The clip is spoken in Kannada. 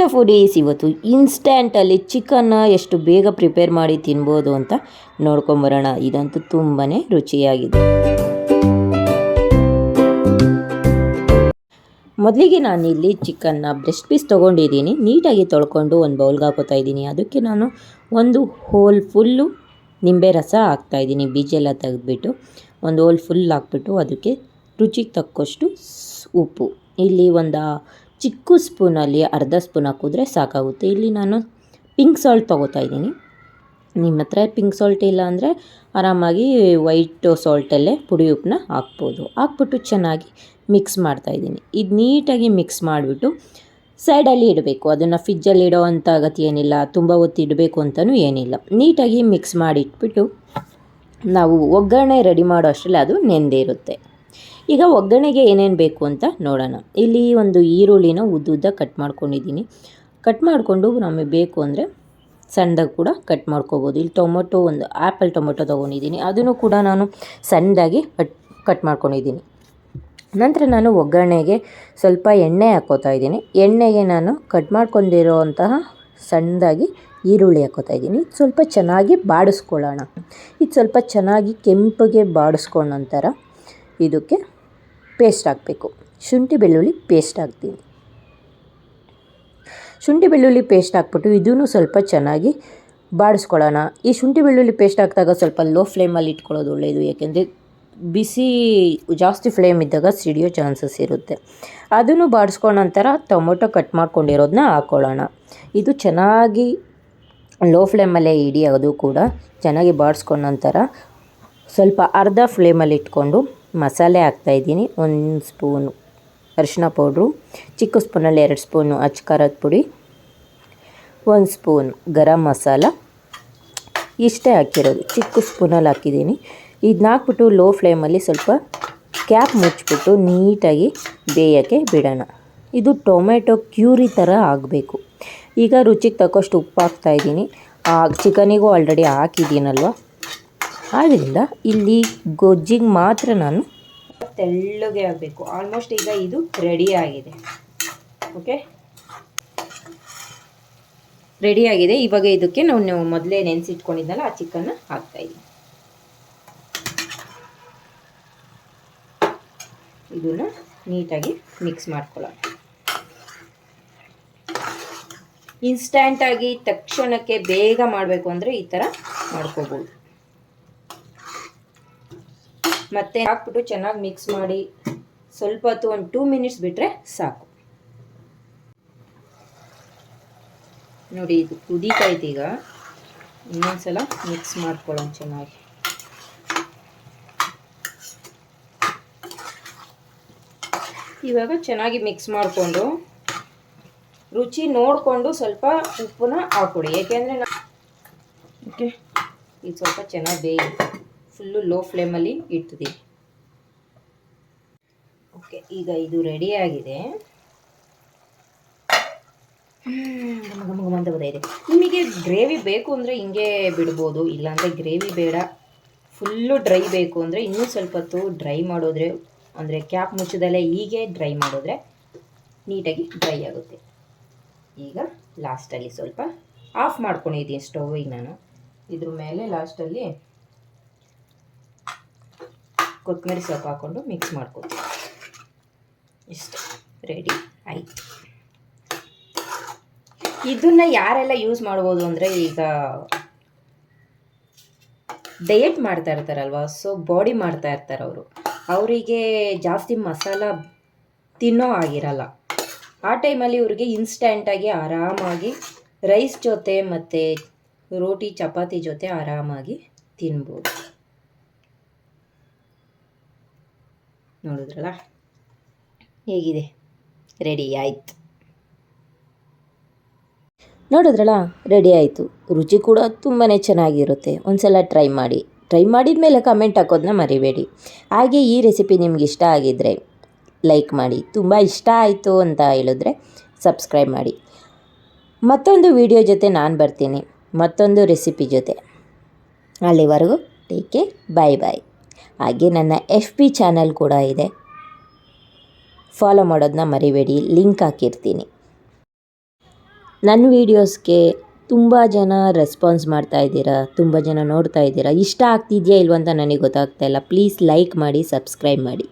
ಹಲೋ ಫುಡೀಸ್ ಇವತ್ತು ಇನ್ಸ್ಟ್ಯಾಂಟಲ್ಲಿ ಚಿಕನ್ನ ಎಷ್ಟು ಬೇಗ ಪ್ರಿಪೇರ್ ಮಾಡಿ ತಿನ್ಬೋದು ಅಂತ ನೋಡ್ಕೊಂಬರೋಣ ಇದಂತೂ ತುಂಬಾ ರುಚಿಯಾಗಿದೆ. ಮೊದಲಿಗೆ ನಾನಿಲ್ಲಿ ಚಿಕನ್ನ ಬ್ರೆಸ್ಟ್ ಪೀಸ್ ತೊಗೊಂಡಿದ್ದೀನಿ. ನೀಟಾಗಿ ತೊಳ್ಕೊಂಡು ಒಂದು ಬೌಲ್ಗೆ ಹಾಕೋತಾ ಇದ್ದೀನಿ. ಅದಕ್ಕೆ ನಾನು ಒಂದು ಹೋಲ್ ಫುಲ್ಲು ನಿಂಬೆ ರಸ ಹಾಕ್ತಾಯಿದ್ದೀನಿ ಬೀಜೆಲ್ಲ ತೆಗೆದ್ಬಿಟ್ಟು ಒಂದು ಹೋಲ್ ಫುಲ್ ಹಾಕ್ಬಿಟ್ಟು ಅದಕ್ಕೆ ರುಚಿಗೆ ತಕ್ಕಷ್ಟು ಉಪ್ಪು. ಇಲ್ಲಿ ಒಂದು ಚಿಕ್ಕ ಸ್ಪೂನಲ್ಲಿ ಅರ್ಧ ಸ್ಪೂನ್ ಹಾಕಿದ್ರೆ ಸಾಕಾಗುತ್ತೆ. ಇಲ್ಲಿ ನಾನು ಪಿಂಕ್ ಸಾಲ್ಟ್ ತೊಗೋತಾ ಇದ್ದೀನಿ. ನಿಮ್ಮ ಹತ್ರ ಪಿಂಕ್ ಸಾಲ್ಟ್ ಇಲ್ಲ ಅಂದರೆ ಆರಾಮಾಗಿ ವೈಟ್ ಸಾಲ್ಟಲ್ಲೇ ಪುಡಿ ಉಪ್ಪನ್ನ ಹಾಕ್ಬೋದು. ಹಾಕ್ಬಿಟ್ಟು ಚೆನ್ನಾಗಿ ಮಿಕ್ಸ್ ಮಾಡ್ತಾಯಿದ್ದೀನಿ ಇದು ನೀಟಾಗಿ ಮಿಕ್ಸ್ ಮಾಡಿಬಿಟ್ಟು ಸೈಡಲ್ಲಿ ಇಡಬೇಕು. ಅದನ್ನು ಫ್ರಿಜ್ಜಲ್ಲಿ ಇಡೋ ಅಂಥ ಅಗತ್ಯ ಏನಿಲ್ಲ, ತುಂಬ ಹೊತ್ತು ಇಡಬೇಕು ಅಂತಲೂ ಏನಿಲ್ಲ. ನೀಟಾಗಿ ಮಿಕ್ಸ್ ಮಾಡಿ ಇಟ್ಬಿಟ್ಟು ನಾವು ಒಗ್ಗರಣೆ ರೆಡಿ ಮಾಡೋ ಅಷ್ಟರಲ್ಲಿ ಅದು ನೆಂದೇ ಇರುತ್ತೆ ಈಗ ಒಗ್ಗರಣೆಗೆ ಏನೇನು ಬೇಕು ಅಂತ ನೋಡೋಣ. ಇಲ್ಲಿ ಒಂದು ಈರುಳ್ಳಿನ ಉದ್ದುದ್ದ ಕಟ್ ಮಾಡ್ಕೊಂಡಿದ್ದೀನಿ. ಕಟ್ ಮಾಡಿಕೊಂಡು ನಮಗೆ ಬೇಕು ಅಂದರೆ ಸಣ್ಣದಾಗಿ ಕೂಡ ಕಟ್ ಮಾಡ್ಕೋಬೋದು. ಇಲ್ಲಿ ಟೊಮೊಟೊ ಒಂದು ಆ್ಯಪಲ್ ಟೊಮೊಟೊ ತೊಗೊಂಡಿದ್ದೀನಿ. ಅದನ್ನು ಕೂಡ ನಾನು ಸಣ್ಣದಾಗಿ ಕಟ್ ಕಟ್ ಮಾಡ್ಕೊಂಡಿದ್ದೀನಿ. ನಂತರ ನಾನು ಒಗ್ಗರಣೆಗೆ ಸ್ವಲ್ಪ ಎಣ್ಣೆ ಹಾಕೋತಾ ಇದ್ದೀನಿ. ಎಣ್ಣೆಗೆ ನಾನು ಕಟ್ ಮಾಡ್ಕೊಂಡಿರೋವಂತಹ ಸಣ್ಣದಾಗಿ ಈರುಳ್ಳಿ ಹಾಕೋತಾ ಇದ್ದೀನಿ. ಸ್ವಲ್ಪ ಚೆನ್ನಾಗಿ ಬಾಡಿಸ್ಕೊಳ್ಳೋಣ. ಇದು ಸ್ವಲ್ಪ ಚೆನ್ನಾಗಿ ಕೆಂಪಗೆ ಬಾಡಿಸ್ಕೊಂಡ ನಂತರ ಇದಕ್ಕೆ ಪೇಸ್ಟ್ ಹಾಕಬೇಕು. ಶುಂಠಿ, ಬೆಳ್ಳುಳ್ಳಿ ಪೇಸ್ಟ್ ಹಾಕ್ತೀನಿ. ಶುಂಠಿ, ಬೆಳ್ಳುಳ್ಳಿ ಪೇಸ್ಟ್ ಹಾಕ್ಬಿಟ್ಟು ಇದೂ ಸ್ವಲ್ಪ ಚೆನ್ನಾಗಿ ಬಾಡಿಸ್ಕೊಳ್ಳೋಣ. ಈ ಶುಂಠಿ, ಬೆಳ್ಳುಳ್ಳಿ ಪೇಸ್ಟ್ ಹಾಕಿದಾಗ ಸ್ವಲ್ಪ ಲೋ ಫ್ಲೇಮಲ್ಲಿ ಇಟ್ಕೊಳ್ಳೋದು ಒಳ್ಳೆಯದು ಯಾಕೆಂದರೆ ಬಿಸಿ, ಜಾಸ್ತಿ ಫ್ಲೇಮ್ ಇದ್ದಾಗ ಸಿಡಿಯೋ ಚಾನ್ಸಸ್ ಇರುತ್ತೆ. ಅದನ್ನು ಬಾಡಿಸ್ಕೊಂಡ ನಂತರ ಟೊಮೊಟೊ ಕಟ್ ಮಾಡ್ಕೊಂಡಿರೋದನ್ನ ಹಾಕ್ಕೊಳ್ಳೋಣ. ಇದು ಚೆನ್ನಾಗಿ ಲೋ ಫ್ಲೇಮಲ್ಲೇ ಇಡಿ ಅದು ಕೂಡ ಚೆನ್ನಾಗಿ ಬಾಡಿಸ್ಕೊಂಡ ನಂತರ ಸ್ವಲ್ಪ ಅರ್ಧ ಫ್ಲೇಮಲ್ಲಿ ಇಟ್ಕೊಂಡು ಮಸಾಲೆ ಹಾಕ್ತಾಯಿದ್ದೀನಿ ಒಂದು ಸ್ಪೂನು ಅರಿಶಿನ ಪೌಡ್ರು, ಚಿಕ್ಕ ಸ್ಪೂನಲ್ಲಿ ಎರಡು ಸ್ಪೂನು ಅಚ್ಚ ಖಾರದ ಪುಡಿ, ಒಂದು ಸ್ಪೂನ್ ಗರಂ ಮಸಾಲ. ಇಷ್ಟೇ ಹಾಕಿರೋದು. ಚಿಕ್ಕ ಸ್ಪೂನಲ್ಲಿ ಹಾಕಿದ್ದೀನಿ. ಇದನ್ನ ಹಾಕ್ಬಿಟ್ಟು ಲೋ ಫ್ಲೇಮಲ್ಲಿ ಸ್ವಲ್ಪ ಕ್ಯಾಪ್ ಮುಚ್ಚಿಬಿಟ್ಟು ನೀಟಾಗಿ ಬೇಯೋಕ್ಕೆ ಬಿಡೋಣ. ಇದು ಟೊಮೆಟೊ ಕ್ಯೂರಿ ಥರ ಆಗಬೇಕು. ಈಗ ರುಚಿಗೆ ತಕ್ಕಷ್ಟು ಉಪ್ಪು ಹಾಕ್ತಾಯಿದ್ದೀನಿ ಚಿಕನಿಗೂ ಆಲ್ರೆಡಿ ಹಾಕಿದ್ದೀನಲ್ವ? ಆದ್ದರಿಂದ ಇಲ್ಲಿ ಗೊಜ್ಜಿಗೆ ಮಾತ್ರ ನಾನು ತೆಳ್ಳಗೆ ಆಗಬೇಕು. ಆಲ್ಮೋಸ್ಟ್ ಈಗ ಇದು ರೆಡಿ ಆಗಿದೆ. ಓಕೆ ರೆಡಿ ಆಗಿದೆ. ಇವಾಗ ಇದಕ್ಕೆ ನಾವು ಮೊದಲೇ ನೆನೆಸಿಟ್ಕೊಂಡಿದ್ದಲ್ಲ, ಆ ಚಿಕನ್ನ ಹಾಕ್ತಾಯಿದ್ದೀನಿ ಇದನ್ನು ನೀಟಾಗಿ ಮಿಕ್ಸ್ ಮಾಡ್ಕೊಳ್ಳೋಣ. ಇನ್ಸ್ಟ್ಯಾಂಟಾಗಿ ತಕ್ಷಣಕ್ಕೆ ಬೇಗ ಮಾಡಬೇಕು ಅಂದರೆ ಈ ಥರ ಮಾಡ್ಕೋಬೋದು. ಮತ್ತೆ ಹಾಕ್ಬಿಟ್ಟು ಚೆನ್ನಾಗಿ ಮಿಕ್ಸ್ ಮಾಡಿ ಸ್ವಲ್ಪ ಹೊತ್ತು ಒಂದು ಟೂ ಮಿನಿಟ್ಸ್ ಬಿಟ್ಟರೆ ಸಾಕು. ನೋಡಿ ಇದು ಕುದೀತೈತೆ ಈಗ. ಇನ್ನೊಂದ್ಸಲ ಮಿಕ್ಸ್ ಮಾಡ್ಕೊಳ್ಳೋಣ ಚೆನ್ನಾಗಿ. ಇವಾಗ ಚೆನ್ನಾಗಿ ಮಿಕ್ಸ್ ಮಾಡಿಕೊಂಡು ರುಚಿ ನೋಡಿಕೊಂಡು ಸ್ವಲ್ಪ ಉಪ್ಪನ್ನ ಹಾಕ್ಕೊಡಿ. ಏಕೆಂದರೆ ನಾ ಓಕೆ ಇದು ಸ್ವಲ್ಪ ಚೆನ್ನಾಗಿ ಬೇಯಿ ಫುಲ್ಲು ಲೋ ಫ್ಲೇಮಲ್ಲಿ ಇಡ್ತಿದ್ದೀವಿ ಓಕೆ ಈಗ ಇದು ರೆಡಿಯಾಗಿದೆ ಗಮ ಗಮ ಅಂತ ಇದೆ ನಿಮಗೆ ಗ್ರೇವಿ ಬೇಕು ಅಂದರೆ ಹಿಂಗೆ ಬಿಡ್ಬೋದು, ಇಲ್ಲಾಂದರೆ ಗ್ರೇವಿ ಬೇಡ. ಫುಲ್ಲು ಡ್ರೈ ಬೇಕು ಅಂದರೆ ಇನ್ನೂ ಸ್ವಲ್ಪ ಹೊತ್ತು ಡ್ರೈ ಮಾಡೋದ್ರೆ, ಅಂದರೆ ಕ್ಯಾಪ್ ಮುಚ್ಚದಲ್ಲೇ ಹೀಗೆ ಡ್ರೈ ಮಾಡಿದ್ರೆ ನೀಟಾಗಿ ಡ್ರೈ ಆಗುತ್ತೆ. ಈಗ ಲಾಸ್ಟಲ್ಲಿ ಸ್ವಲ್ಪ ಆಫ್ ಮಾಡ್ಕೊಂಡಿದ್ದೀನಿ ಸ್ಟೌವಿಗೆ ನಾನು. ಇದ್ರ ಮೇಲೆ ಲಾಸ್ಟಲ್ಲಿ ಕೊತ್ತಂಬರಿ ಸೊಪ್ಪು ಹಾಕ್ಕೊಂಡು ಮಿಕ್ಸ್ ಮಾಡ್ಕೊತೀವಿ. ಇಷ್ಟು ರೆಡಿ ಆಯಿತು. ಇದನ್ನು ಯಾರೆಲ್ಲ ಯೂಸ್ ಮಾಡ್ಬೋದು ಅಂದರೆ ಈಗ ಡಯಟ್ ಮಾಡ್ತಾ ಇರ್ತಾರಲ್ವ ಸೊ ಬಾಡಿ ಮಾಡ್ತಾ ಇರ್ತಾರೆ ಅವರು. ಅವರಿಗೆ ಜಾಸ್ತಿ ಮಸಾಲ ತಿನ್ನೋ ಆಗಿರಲ್ಲ ಆ ಟೈಮಲ್ಲಿ ಇವ್ರಿಗೆ ಇನ್ಸ್ಟೆಂಟಾಗಿ ಆರಾಮಾಗಿ ರೈಸ್ ಜೊತೆ ಮತ್ತು ರೋಟಿ, ಚಪಾತಿ ಜೊತೆ ಆರಾಮಾಗಿ ತಿನ್ಬೋದು. ನೋಡಿದ್ರಲ್ಲ? ಹೇಗಿದೆ? ರೆಡಿ ಆಯಿತು. ನೋಡಿದ್ರಲ್ಲ? ರೆಡಿ ಆಯಿತು. ರುಚಿ ಕೂಡ ತುಂಬಾ ಚೆನ್ನಾಗಿರುತ್ತೆ. ಒಂದ್ಸಲ ಟ್ರೈ ಮಾಡಿ. ಟ್ರೈ ಮಾಡಿದ ಮೇಲೆ ಕಮೆಂಟ್ ಹಾಕೋದನ್ನ ಮರಿಬೇಡಿ. ಹಾಗೆ ಈ ರೆಸಿಪಿ ನಿಮ್ಗೆ ಇಷ್ಟ ಆಗಿದ್ದರೆ ಲೈಕ್ ಮಾಡಿ. ತುಂಬ ಇಷ್ಟ ಆಯಿತು ಅಂತ ಹೇಳಿದ್ರೆ ಸಬ್ಸ್ಕ್ರೈಬ್ ಮಾಡಿ. ಮತ್ತೊಂದು ವಿಡಿಯೋ ಜೊತೆ ನಾನು ಬರ್ತೀನಿ. ಮತ್ತೊಂದು ರೆಸಿಪಿ ಜೊತೆ. ಅಲ್ಲಿವರೆಗೂ ಟೇಕ್ ಕೇರ್ ಬಾಯ್ ಬಾಯ್ ಹಾಗೆ ನನ್ನ ಎಫ್ ಪಿ ಚಾನಲ್ ಕೂಡ ಇದೆ. ಫಾಲೋ ಮಾಡೋದನ್ನ ಮರಿಬೇಡಿ ಲಿಂಕ್ ಹಾಕಿರ್ತೀನಿ. ನನ್ನ ವೀಡಿಯೋಸ್ಗೆ ತುಂಬ ಜನ ರೆಸ್ಪಾನ್ಸ್ ಮಾಡ್ತಾ ಇದ್ದೀರಾ, ತುಂಬ ಜನ ನೋಡ್ತಾ ಇದ್ದೀರಾ, ಇಷ್ಟ ಆಗ್ತಿದೆಯಾ ಇಲ್ವಂತ ನನಗೆ ಗೊತ್ತಾಗ್ತಾ ಇಲ್ಲ. ಪ್ಲೀಸ್ ಲೈಕ್ ಮಾಡಿ ಸಬ್ಸ್ಕ್ರೈಬ್ ಮಾಡಿ.